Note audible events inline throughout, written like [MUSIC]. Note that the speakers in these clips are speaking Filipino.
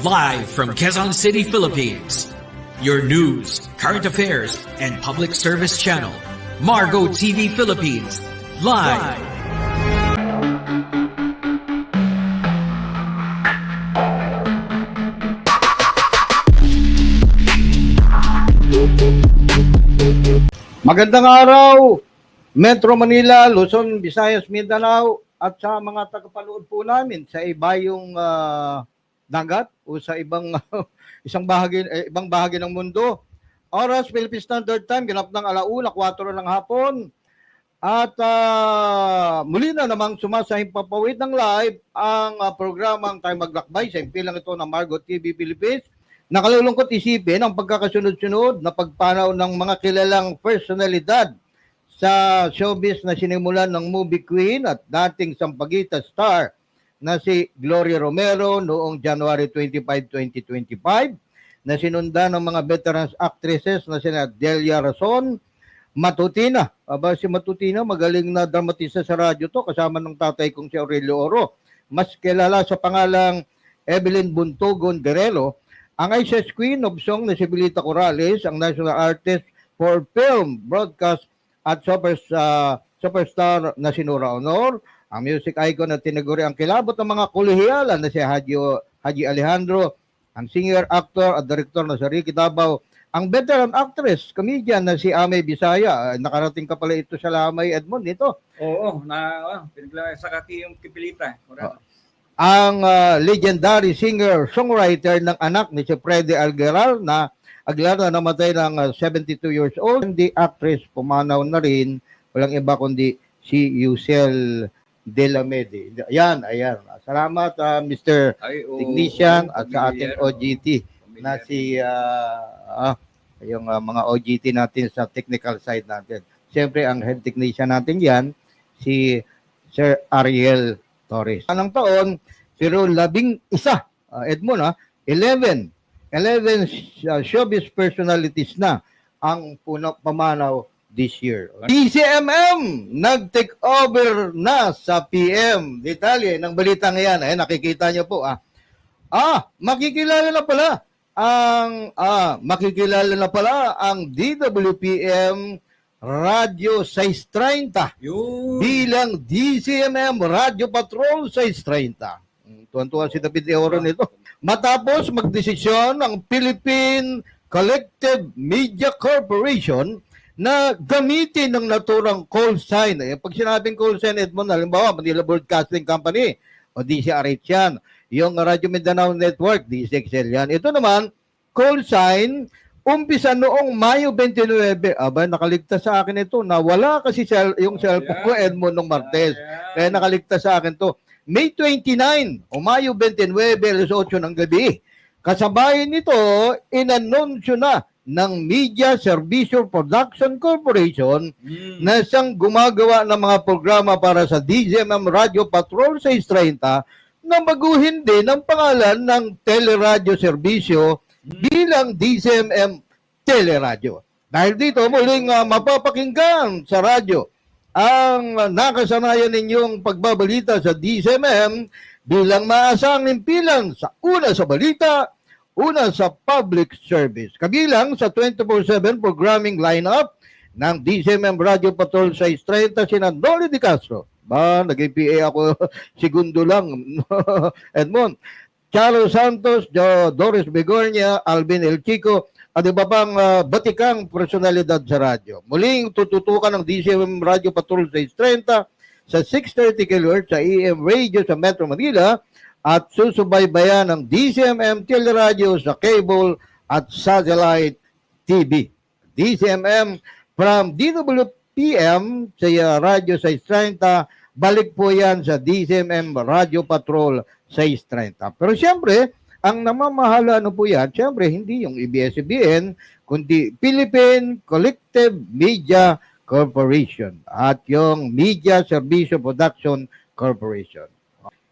Live from Quezon City, Philippines. Your news, current affairs, and public service channel. Margo TV Philippines. Live. Magandang araw, Metro Manila, Luzon, Visayas, Mindanao, at sa mga tagapanood po namin sa ibayong ah, dagat o sa ibang [LAUGHS] isang bahagi eh, ibang bahagi ng mundo. Oras Philippine Standard Time ganap ng alauna 4 ng hapon. At ah, muli na namang sumasahing papawid ng live ang ah, programang Tayo Maglakbay sa impilang ito ng Margo TV Philippines. Nakalulungkot isipin ang pagkakasunod-sunod na pagpanaw ng mga kilalang personalidad sa showbiz na sinimulan ng movie queen at dating sampagita star na si Gloria Romero noong January 25, 2025 na sinundan ng mga veterans actresses na sina Delia Rason, Matutina. Aba si Matutina magaling na dramatista sa radyo to kasama ng tatay kong si Aurelio Oro. Mas kilala sa pangalang Evelyn Buntogon Guerrero, ang Isis Queen of Song na si Belita Corrales, ang National Artist for Film, Broadcast at super, uh, superstar na si Nora Honor, ang music icon na tinaguri ang kilabot ng mga kolehiyala na si Haji, Haji Alejandro, ang singer, actor at director na si Ricky Davao, ang veteran actress, comedian na si Ame Bisaya, Ah, nakarating ka pala ito sa Lamay Edmond ito. Oo, na uh, pinagla sa kaki yung kipilita. Correct. ang ah, legendary singer songwriter ng anak ni si Freddy Algueral na Aguilar na namatay ng ah, 72 years old. Hindi actress, pumanaw na rin. Walang iba kundi si Yusel De La Mede. Ayan, ayan. Salamat ah, Mr. Ay, oo, Technician at sa ating OGT na si ah, ah, yung ah, mga OGT natin sa technical side natin. Siyempre, ang head technician natin yan, si Sir Ariel Torres. Anong taon, pero labing isa, uh, Edmond, ha? 11, 11 uh, showbiz personalities na ang puno pamanaw this year. DCMM nag-take over na sa PM. Detalye ng balitang yan. Ay, nakikita niyo po. Ah, ah makikilala na pala ang ah, makikilala na pala ang DWPM Radio 630 Yun. bilang DCMM Radio Patrol 630. Mm, Tuwan-tuwa si David Eoro nito. Matapos magdesisyon ang Philippine Collective Media Corporation na gamitin ng naturang call sign. Eh, pag sinabing call sign, Edmond, halimbawa, Manila Broadcasting Company o DCRH yan. Yung Radyo Mindanao Network, DCXL yan. Ito naman, call sign, umpisa noong Mayo 29. Aba, nakaligtas sa akin ito na wala kasi sel- yung cellphone ko, Edmond, nung Martes. Kaya nakaligtas sa akin to. May 29 o Mayo 29, alas 8 ng gabi. Kasabay nito, inanunsyo na ng Media Servicio Production Corporation Mm. na siyang gumagawa ng mga programa para sa DZMM Radio Patrol 630 na baguhin din ang pangalan ng teleradyo serbisyo bilang DZMM Teleradyo. Dahil dito muling ah, mapapakinggan sa radyo ang nakasanayan ninyong pagbabalita sa DZMM bilang maasang impilan sa una sa balita, una sa public service. Kabilang sa 24-7 programming lineup ng DCMM Radio Patrol 630 sina Dolly Di Castro. Ba, naging PA ako [LAUGHS] segundo lang. [LAUGHS] Edmond. Charo Santos, Jo, Doris Begornia, Alvin El Chico, at iba pang ah, batikang personalidad sa radyo. Muling tututukan ng DCMM Radio Patrol 630 sa 630 kHz sa AM radio sa Metro Manila at susubaybayan ng DCMM Teleradio sa cable at satellite TV. DCMM from DWPM sa uh, Radio 630, balik po yan sa DCMM Radio Patrol 630. Pero siyempre, ang namamahala ano po yan, siyempre hindi yung ABS-CBN, kundi Philippine Collective Media Corporation at yung Media Servicio Production Corporation.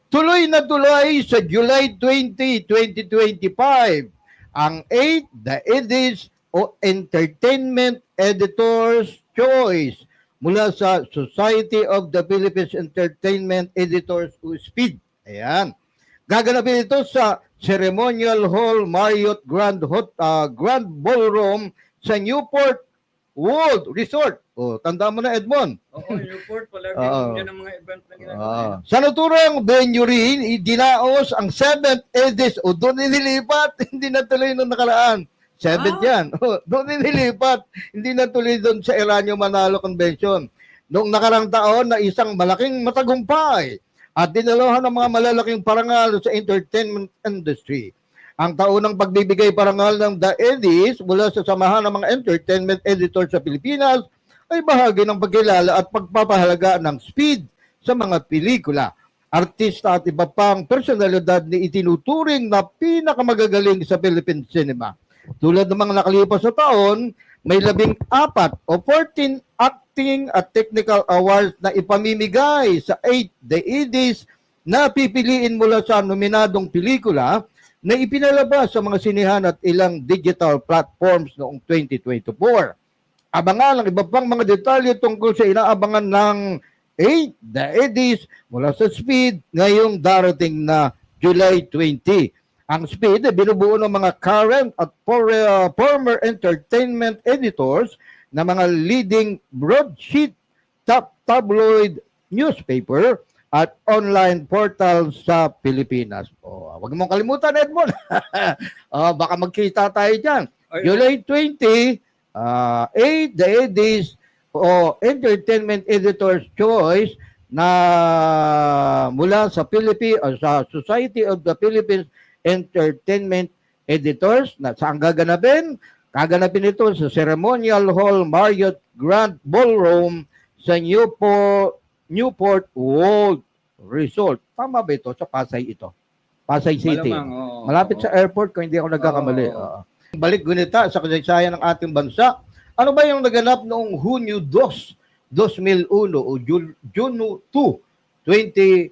Tuloy na tuloy sa July 20, 2025 ang 8 The Edis o Entertainment Editor's Choice mula sa Society of the Philippines Entertainment Editors o SPEED. Ayan. Gaganapin ito sa Ceremonial Hall Marriott Grand Hot ah, Grand Ballroom sa Newport World Resort. Oh, tanda mo na Edmond. Oo, Newport, palagi [LAUGHS] yan ang mga event na ginagawa. Ah. Sa naturang venue rin, idinaos ang 7th edis o doon nilipat, [LAUGHS] hindi natuloy nung nakaraan. 7th Ah. yan. [LAUGHS] Oh, doon nilipat, hindi natuloy doon sa Eranio Manalo Convention. Noong nakarang taon na isang malaking matagumpay at dinalohan ng mga malalaking parangal sa entertainment industry. Ang taunang pagbibigay parangal ng The Eddies mula sa samahan ng mga entertainment editors sa Pilipinas ay bahagi ng pagkilala at pagpapahalaga ng speed sa mga pelikula. Artista at iba pang personalidad ni itinuturing na pinakamagagaling sa Philippine cinema. Tulad ng mga nakalipas sa taon, may labing apat o 14 acting at technical awards na ipamimigay sa 8 The Eddies na pipiliin mula sa nominadong pelikula na ipinalabas sa mga sinihan at ilang digital platforms noong 2024 abangan ang iba pang mga detalye tungkol sa inaabangan ng 8 The Eddies mula sa Speed ngayong darating na July 20. Ang Speed ay binubuo ng mga current at uh, former entertainment editors na mga leading broadsheet top tabloid newspaper at online portal sa Pilipinas. Oh, wag mong kalimutan, Edmond. [LAUGHS] oh, baka magkita tayo dyan. Ay, July 20, uh, 8 the Eddies o Entertainment Editor's Choice na mula sa Philippine o sa Society of the Philippines Entertainment Editors na saan gaganapin? Gaganapin ito sa Ceremonial Hall Marriott Grand Ballroom sa Newport Newport World Resort. Tama ba ito? Sa Pasay ito. Pasay City. Malamang, oo. Malapit sa airport kung hindi ako nagkakamali. Oo. Oo. Balik gunita sa kasaysayan ng ating bansa. Ano ba yung naganap noong Hunyo 2, 2001 o June 2, 20,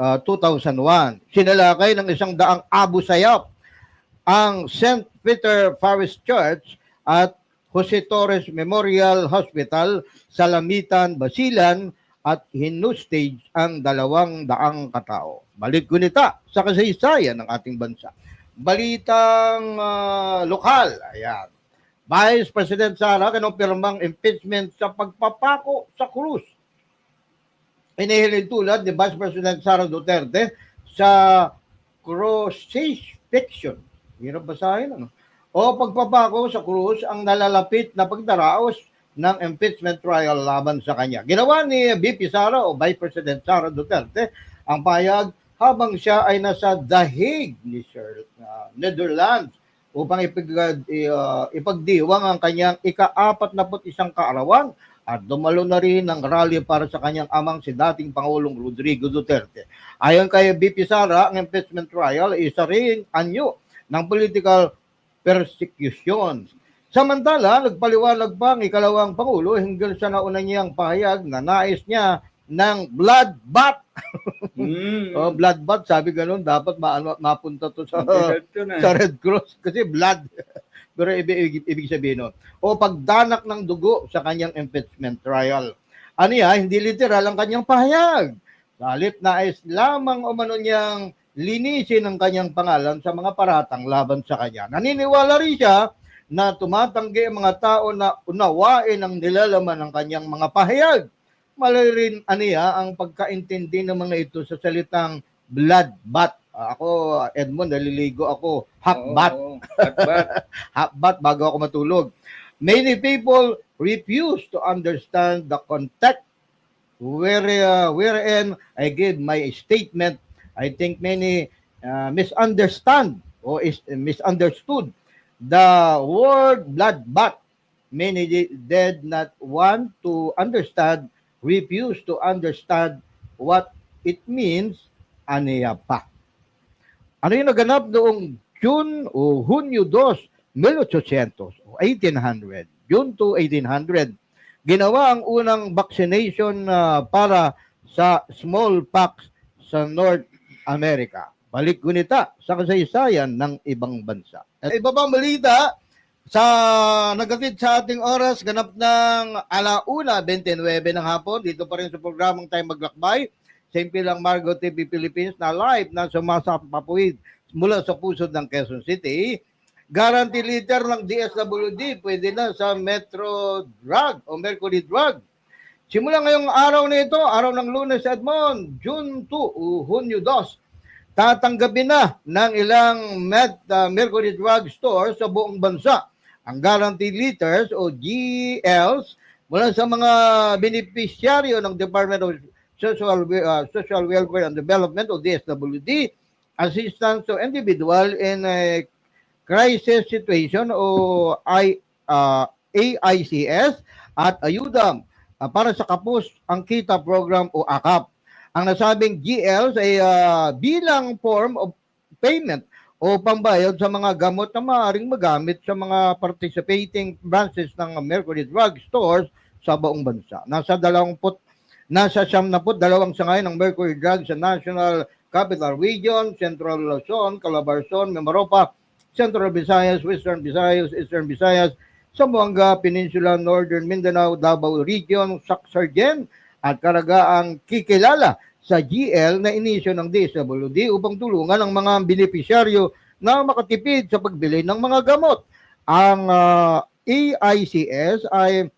ah, 2001? Sinalakay ng isang daang Abu Sayyaf ang St. Peter Parish Church at Jose Torres Memorial Hospital sa Lamitan, Basilan at hinustage ang dalawang daang katao. Balik gunita sa kasaysayan ng ating bansa. Balitang ah, lokal. Ayan. Vice President Sara kinumpirmang impeachment sa pagpapako sa krus. Inihilin tulad ni Vice President Sara Duterte sa crucifixion. Hirap basahin, ano? O pagpapako sa krus ang nalalapit na pagdaraos ng impeachment trial laban sa kanya. Ginawa ni VP Sara o Vice President Sara Duterte ang payag habang siya ay nasa Hague, ni Sir, uh, Netherlands upang ipag, uh, ipagdiwang ang kanyang ika-apat na isang kaarawan at dumalo na rin ng rally para sa kanyang amang si dating Pangulong Rodrigo Duterte. Ayon kay BP Sara, ang impeachment trial ay isa rin anyo ng political persecution. Samantala, nagpaliwanag pa ang ikalawang Pangulo hinggil sa nauna niyang pahayag na nais niya ng blood bath. Mm. Oh, blood bath, sabi ganun, dapat maano, mapunta to sa Ito na. sa Red Cross kasi blood. [LAUGHS] Pero ibig, ibig, sabihin nun. O pagdanak ng dugo sa kanyang impeachment trial. Ano yan? Hindi literal ang kanyang pahayag. Salit nais lamang umano niyang linisin ang kanyang pangalan sa mga paratang laban sa kanya. Naniniwala rin siya na tumatanggi ang mga tao na unawain ang nilalaman ng kanyang mga pahayag. Malay rin aniya ang pagkaintindi ng mga ito sa salitang blood bath. Ah, Ako, Edmond, naliligo ako. Hot Oo, bath. oo. Hot bath. [LAUGHS] hot bath bago ako matulog. Many people refuse to understand the context where, uh, wherein I gave my statement. I think many uh, misunderstand or is misunderstood the word bloodbath. Many di- did not want to understand, refuse to understand what it means, aniya pa. Ano yung naganap noong June o Hunyo 2, 1800 o 1800, June 2, 1800, ginawa ang unang vaccination ah, para sa smallpox sa North America. Balik gunita sa kasaysayan ng ibang bansa. At iba pang balita, sa nagatid sa ating oras, ganap ng alauna, 29 ng hapon, dito pa rin sa programang Time Maglakbay, Simple lang Margo TV Philippines na live na sumasapapuid mula sa pusod ng Quezon City. Guarantee leader ng DSWD, pwede na sa Metro Drug o Mercury Drug. Simula ngayong araw na ito, araw ng lunes Edmond, June 2 o Hunyo 2, tatanggapin na ng ilang Met, uh, Mercury Drug Store sa buong bansa ang guarantee liters o GLs mula sa mga beneficiaryo ng Department of Social, uh, Social Welfare and Development o DSWD, assistance to individual in a crisis situation o I, uh, AICS at ayuda uh, para sa kapus ang kita program o AKAP. Ang nasabing GLs ay uh, bilang form of payment o pambayad sa mga gamot na maaaring magamit sa mga participating branches ng Mercury Drug Stores sa buong bansa. Nasa 20 nasa 72 sangay ng Mercury Drug sa National Capital Region, Central Luzon, Calabarzon, Mimaropa, Central Visayas, Western Visayas, Eastern Visayas, Zamboanga Peninsula, Northern Mindanao, Davao Region, Saksargen, at karagaang kikilala sa GL na inisyo ng DSWD upang tulungan ang mga benepisyaryo na makatipid sa pagbili ng mga gamot. Ang ah, AICS ay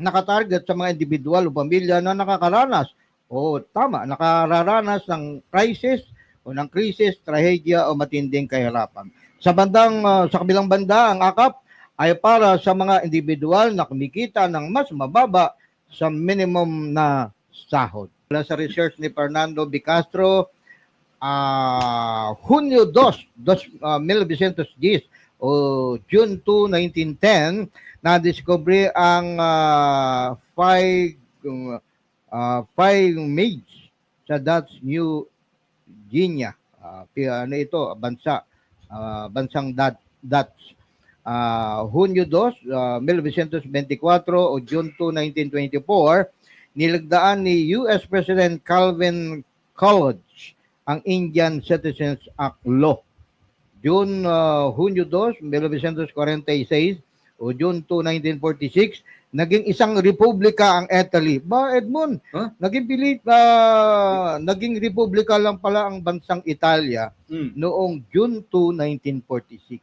nakatarget sa mga individual o pamilya na nakakaranas o tama, nakararanas ng crisis o ng krisis, trahedya o matinding kahirapan. Sa bandang ah, sa kabilang banda, ang AKAP ay para sa mga individual na kumikita ng mas mababa sa minimum na sahod. Mula sa research ni Fernando Bicastro, ah Hunyo 2, dos, uh, 1910 o June 2, 1910, na-discover ang uh, five, uh, five maids sa Dutch New Guinea. Uh, ano ito, bansa, ah, bansang Dat, Dutch. Uh, Hunyo 2, uh, 1924 o June 2, 1924, nilagdaan ni US President Calvin Coolidge ang Indian Citizens Act Law. June uh, Hunyo 2, 1946 o June 2, 1946, naging isang republika ang Italy. Ba, Edmund, Huh? naging, pili, ah, naging republika lang pala ang bansang Italia Mm. noong June 2, 1946.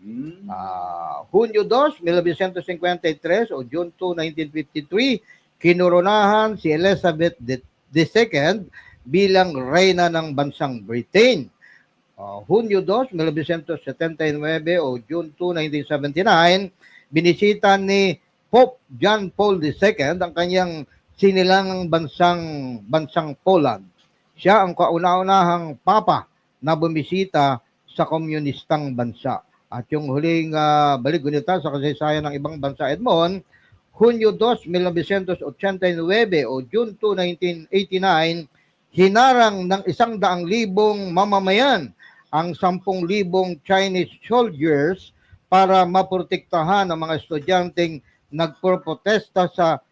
Mm. Ah, Hunyo 2, 1953 o June 2, 1953, kinoronahan si Elizabeth II bilang reyna ng bansang Britain. Ah, Hunyo 2, 1979 o June 2, 1979, binisita ni Pope John Paul II ang kanyang sinilangang bansang bansang Poland. Siya ang kauna-unahang papa na bumisita sa komunistang bansa. At yung huling uh, baligunita sa kasaysayan ng ibang bansa, Edmond, Hunyo 2, 1989 o June 2, 1989, hinarang ng isang daang libong mamamayan ang sampung libong Chinese soldiers para maprotektahan ang mga estudyanteng nagpropotesta sa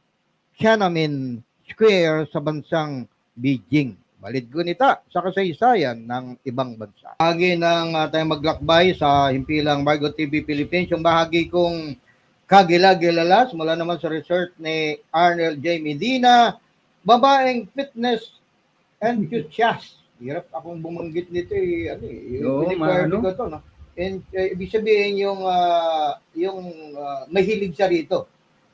Tiananmen Square sa bansang Beijing. Balit gunita sa kasaysayan ng ibang bansa. Bahagi ng uh, tayo maglakbay sa himpilang Margo TV Philippines, yung bahagi kong kagila-gilalas mula naman sa research ni Arnel J. Medina, babaeng fitness enthusiast. Hirap akong bumanggit nito eh. Ano eh. Oo, maano? ko to, no? And, eh, ibig sabihin yung, ah, yung ah, mahilig siya rito.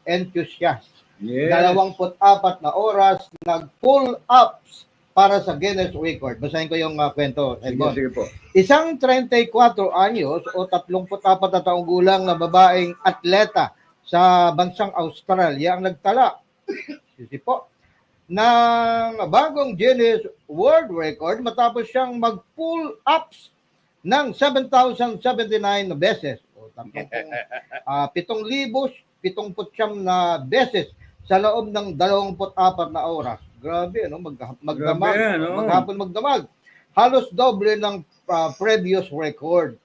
Enthusiast. Yes. Dalawangput apat na oras, nag-pull ups para sa Guinness Record. Basahin ko yung uh, kwento. Sige, Edmond. sige po. Isang 34 anyos o 34 na taong gulang na babaeng atleta sa bansang Australia ang nagtala. [COUGHS] Sisi po ng bagong Guinness World Record matapos siyang mag-pull ups ng 7,079 [LAUGHS] na beses. O, tampong, uh, 7,079 na beses sa loob ng 24 na oras. Grabe, ano? Mag, magdamag. Grabe, ano? Maghapon magdamag. Halos doble ng uh, previous record.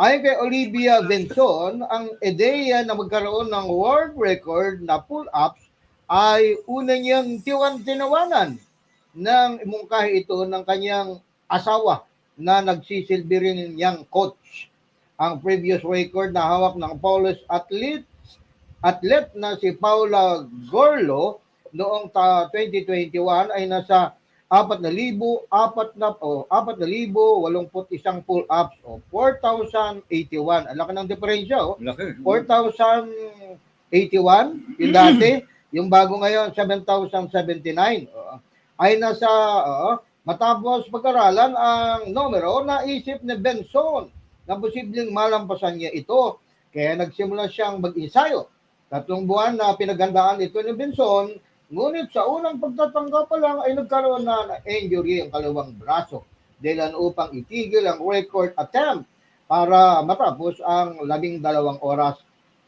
Ayon kay Olivia Benson, ang ideya na magkaroon ng world record na pull-ups ay una niyang tiwan tinawanan ng imungkahi ito ng kanyang asawa na nagsisilbi rin niyang coach. Ang previous record na hawak ng Polish athlete athlete na si Paula Gorlo noong ta 2021 ay nasa 4,000, apat na o 4,081 pull-ups o 4,081. Ang laki ng diferensya oh. Laki. 4,081 yung dati, [CLEARS THROAT] yung bago ngayon 7,079. Oo. Ay nasa oo, matapos pag-aralan ang numero naisip ni Benson na posibleng malampasan niya ito. Kaya nagsimula siyang mag-ensayo. Tatlong buwan na pinagandaan ito ni Benson, ngunit sa unang pagtatangga pa lang ay nagkaroon na ng injury ang kalawang braso. Dahilan upang itigil ang record attempt para matapos ang labing dalawang oras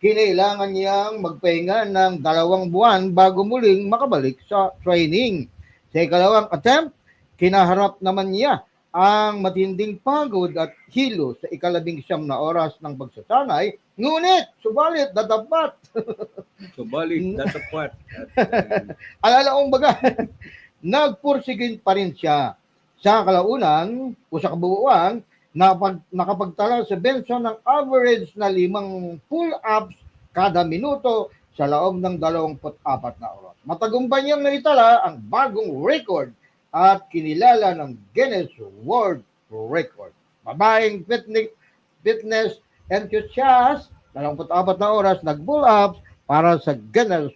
kinailangan niyang magpahinga ng dalawang buwan bago muling makabalik sa training. Sa ikalawang attempt, kinaharap naman niya ang matinding pagod at hilo sa ikalabing siyam na oras ng pagsasanay, ngunit, subalit, dadapat. [LAUGHS] Subalit, datapat. At, [LAUGHS] uh, Alala kong baga, [LAUGHS] nagpursigin pa rin siya. Sa kalaunan o sa kabuuan, napag, nakapagtala si Benson ng average na limang pull-ups kada minuto sa loob ng 24 na oras. Matagumpay niyang naitala ang bagong record at kinilala ng Guinness World Record. Babaeng fitness, fitness enthusiast, 24 na oras nag-pull ups para sa Guinness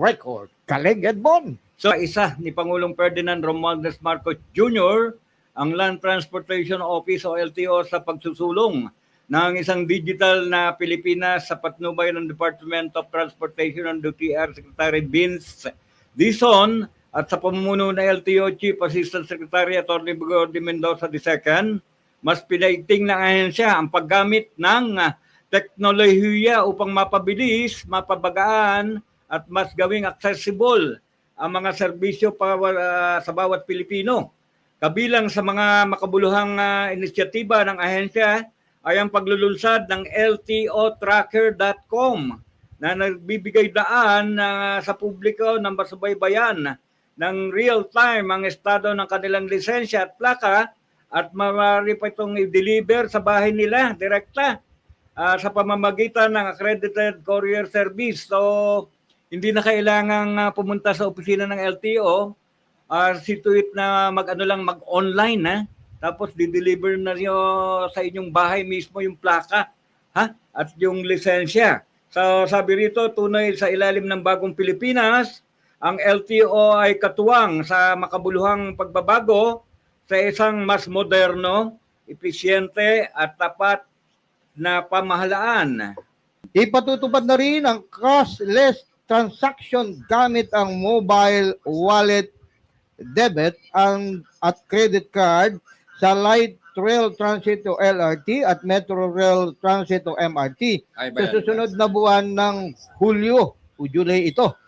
Record. Kalig Edmond. So, isa ni Pangulong Ferdinand Romualdez Marcos Jr., ang Land Transportation Office o LTO sa pagsusulong ng isang digital na Pilipinas sa patnubay ng Department of Transportation ng DTR Secretary Vince Dizon at sa pamumuno ng LTO Chief Assistant Secretary Atty. Bugor de Mendoza II, mas pinaigting ng ahensya ang paggamit ng ah, teknolohiya upang mapabilis, mapabagaan at mas gawing accessible ang mga serbisyo para ah, sa bawat Pilipino. Kabilang sa mga makabuluhang ah, inisyatiba ng ahensya ay ang paglulunsad ng LTOtracker.com na nagbibigay daan na sa publiko ng masubaybayan ng real-time ang estado ng kanilang lisensya at plaka at maaari pa itong i-deliver sa bahay nila direkta ah, sa pamamagitan ng accredited courier service. So, hindi na kailangang ah, pumunta sa opisina ng LTO uh, situate na mag-ano lang mag-online na tapos di-deliver na niyo sa inyong bahay mismo yung plaka ha at yung lisensya. So sabi rito tunay sa ilalim ng bagong Pilipinas ang LTO ay katuwang sa makabuluhang pagbabago sa isang mas moderno, episyente at tapat na pamahalaan. Ipatutupad na rin ang cashless transaction gamit ang mobile wallet debit ang at credit card sa Light Rail Transit o LRT at Metro Rail Transit o MRT sa susunod na buwan ng Hulyo o July ito.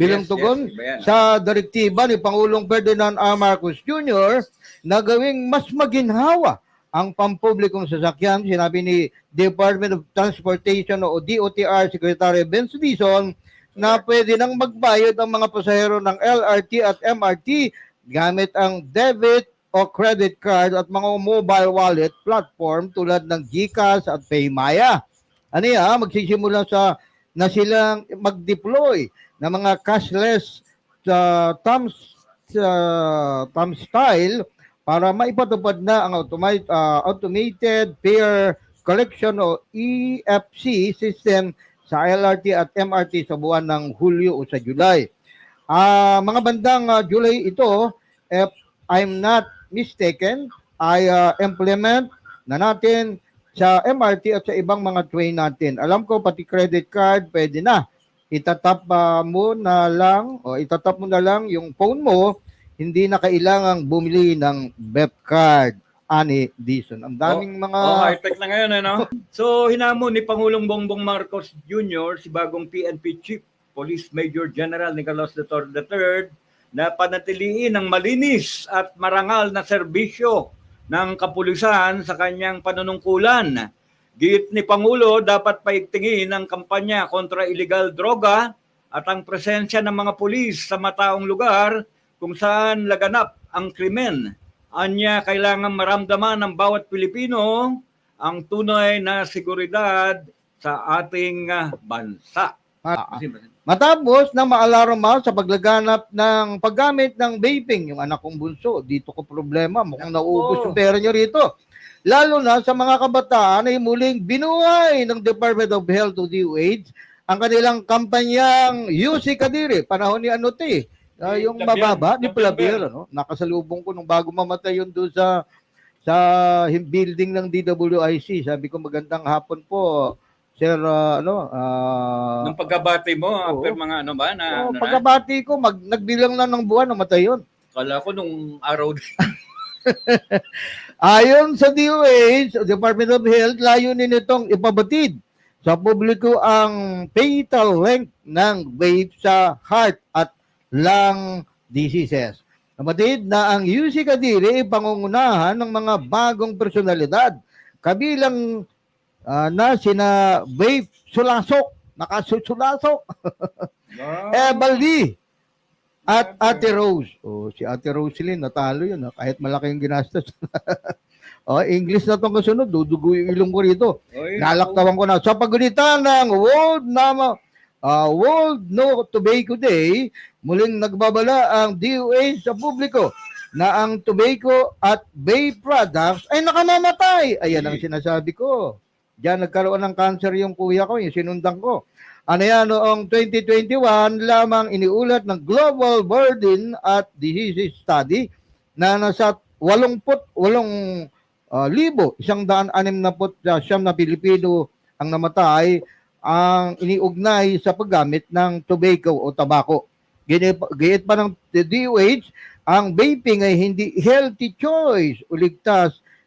Bilang Yes, tugon yes, sa direktiba ni Pangulong Ferdinand R. Marcos Jr. na gawing mas maginhawa ang pampublikong sasakyan, sinabi ni Department of Transportation o DOTR Secretary Vince Dizon na pwede nang magbayad ang mga pasahero ng LRT at MRT gamit ang debit o credit card at mga mobile wallet platform tulad ng GCash at Paymaya. Ano yan? Magsisimula sa na silang mag-deploy ng mga cashless sa thumbs sa thumb style para maipatupad na ang automate, ah, automated fare collection o EFC system sa LRT at MRT sa buwan ng Hulyo o sa July. Ah, mga bandang ah, July ito, if I'm not mistaken, ay ah, implement na natin sa MRT at sa ibang mga train natin. Alam ko pati credit card pwede na. Itatap ah, mo na lang o itatap mo na lang yung phone mo, hindi na kailangang bumili ng BEP card. Ani Dison. Ang daming mga Oh, high-tech na ngayon, ano? [LAUGHS] So, hinamon ni Pangulong Bongbong Marcos Jr., si bagong PNP Chief, Police Major General Nicolas de Tor III, na panatiliin ang malinis at marangal na serbisyo ng kapulisan sa kanyang panunungkulan. Git ni Pangulo, dapat paigtingin ang kampanya kontra illegal droga at ang presensya ng mga pulis sa mataong lugar kung saan laganap ang krimen. Anya, kailangan maramdaman ng bawat Pilipino ang tunay na seguridad sa ating ah, bansa. Ah, Kasi- Matapos na maalarma sa paglaganap ng paggamit ng vaping, yung anak kong bunso, dito ko problema, mukhang naubos yung pera nyo rito. Lalo na sa mga kabataan ay muling binuhay ng Department of Health to DOH ang kanilang kampanyang UC Kadiri, panahon ni ano te, ah, Ni yung mababa ni. Flavier, ano? nakasalubong ko nung bago mamatay yun doon sa sa building ng DWIC. Sabi ko magandang hapon po, Sir, ah, ano, ah, Nung pagkabati mo, Oo. after mga ano ba, na, Oh, ano na? pagkabati ko, mag, nagbilang na ng buwan, namatay yun. Kala ko nung araw din. [LAUGHS] Ayon sa DOH, Department of Health, layunin nitong ipabatid sa publiko ang fatal length ng vape sa heart at lung diseases. Nabatid na ang UC Kadiri ay pangungunahan ng mga bagong personalidad kabilang ah, na sina Vape Sulasok, nakasusulasok, [LAUGHS] Eva Lee, at Ate Rose. Oh, si Ate Roselyn, natalo yun. Ha? Kahit malaki yung ginastos. [LAUGHS] oh, English na itong kasunod. Dudugo yung ilong ko rito. Oy, Nalaktawan ko na. Sa pagunitan ng World Nama, ah, World No Tobacco Day, muling nagbabala ang DOH sa publiko na ang tobacco at vape products ay nakamamatay. Ayan ang sinasabi ko. Diyan nagkaroon ng cancer yung kuya ko, yung sinundan ko. Ano yan, noong 2021 lamang iniulat ng Global Burden at Diseases Study na nasa 88 uh, libo, isang daan anim na Pilipino ang namatay ang iniugnay sa paggamit ng tobacco o tabako. Gayet pa ng DOH, ang vaping ay hindi healthy choice o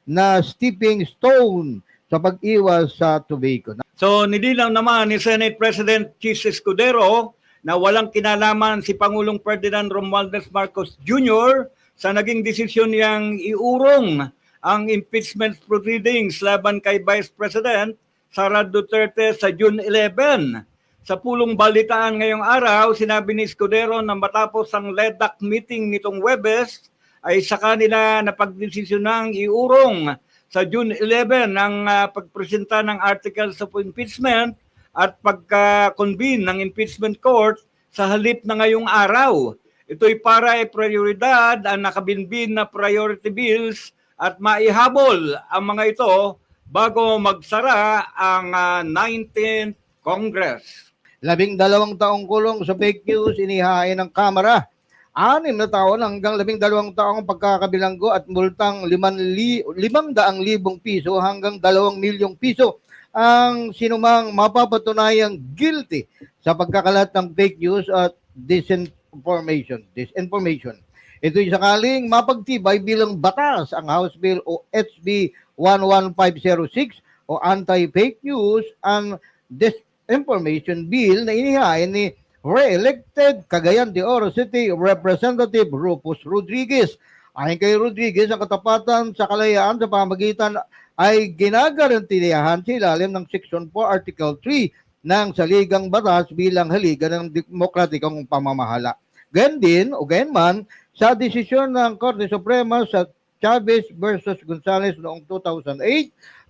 na stepping stone sa pag-iwas sa tobacco. So, nidilang naman ni Senate President Chis Escudero na walang kinalaman si Pangulong Ferdinand Romualdez Marcos Jr. sa naging desisyon niyang iurong ang impeachment proceedings laban kay Vice President Sara Duterte sa June 11. Sa pulong balitaan ngayong araw, sinabi ni Escudero na matapos ang LEDAC meeting nitong Webes, ay sa kanila napagdesisyonang iurong sa June 11 ang ah, pagpresenta ng articles of impeachment at pagka-convene ng impeachment court sa halip na ngayong araw. Ito'y para ay prioridad ang nakabinbin na priority bills at maihabol ang mga ito bago magsara ang ah, 19th Congress. Labing dalawang taong kulong sa fake news inihain ng Kamara. Anim na taon hanggang labing dalawang taong pagkakabilanggo at multang liman li, limang daang libong piso hanggang dalawang milyong piso ang sinumang mapapatunayang guilty sa pagkakalat ng fake news at disinformation. Disinformation. Ito'y sakaling mapagtibay bilang batas ang House Bill o HB 11506 o Anti-Fake News and Disinformation Bill na inihain ni re-elected Cagayan de Oro City Representative Rufus Rodriguez. Ayon kay Rodriguez, ang katapatan sa kalayaan sa pamagitan ay ginagarantiyahan sa ilalim ng Section 4 Article 3 ng Saligang Batas bilang haliga ng demokratikong pamamahala. Gayon din, o gayon man, sa desisyon ng Korte Suprema sa Chavez versus Gonzales noong 2008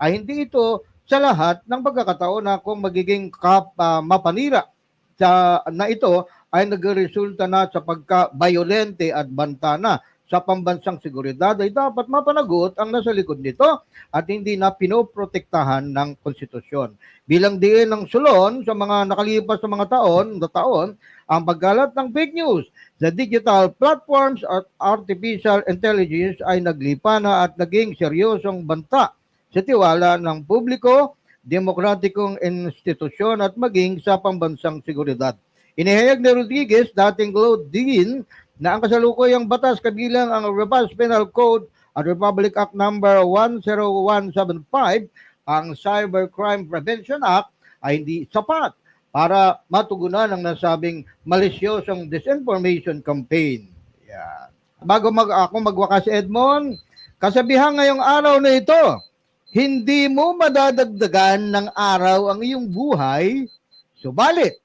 ay hindi ito sa lahat ng pagkakataon na kung magiging kap, ah, mapanira sa, na ito ay nagresulta na sa pagka-violente at banta na sa pambansang seguridad ay dapat mapanagot ang nasa likod nito at hindi na pinoprotektahan ng konstitusyon. Bilang diin ng sulon sa mga nakalipas na mga taon, na taon, ang paggalat ng fake news sa digital platforms at artificial intelligence ay naglipa na at naging seryosong banta sa tiwala ng publiko, demokratikong institusyon at maging sa pambansang seguridad. Inihayag ni Rodriguez, dating Globe Dean, na ang kasalukuyang batas kabilang ang Revised Penal Code at Republic Act number 10175, ang Cybercrime Prevention Act ay hindi sapat para matugunan ang nasabing malisyosong disinformation campaign. Yan. Bago mag ako magwakas Edmond, kasabihan ngayong araw na ito, hindi mo madadagdagan ng araw ang iyong buhay, subalit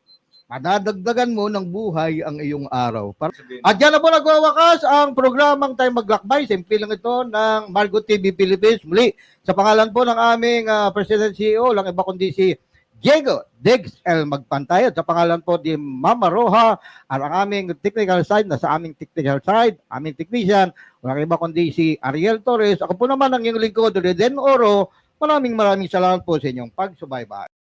madadagdagan mo ng buhay ang iyong araw. At yan na po nagwawakas ang programang Tayo Maglakbay. Simple lang ito ng Margo TV Philippines. Muli, sa pangalan po ng aming uh, President CEO, lang iba kundi si Diego Dex L. Magpantay at sa pangalan po ni Mama Roja ang aming technical side na sa aming technical side, aming technician, walang iba kundi si Ariel Torres. Ako po naman ang iyong lingkod, Reden Oro. Maraming maraming salamat po sa inyong pagsubaybay.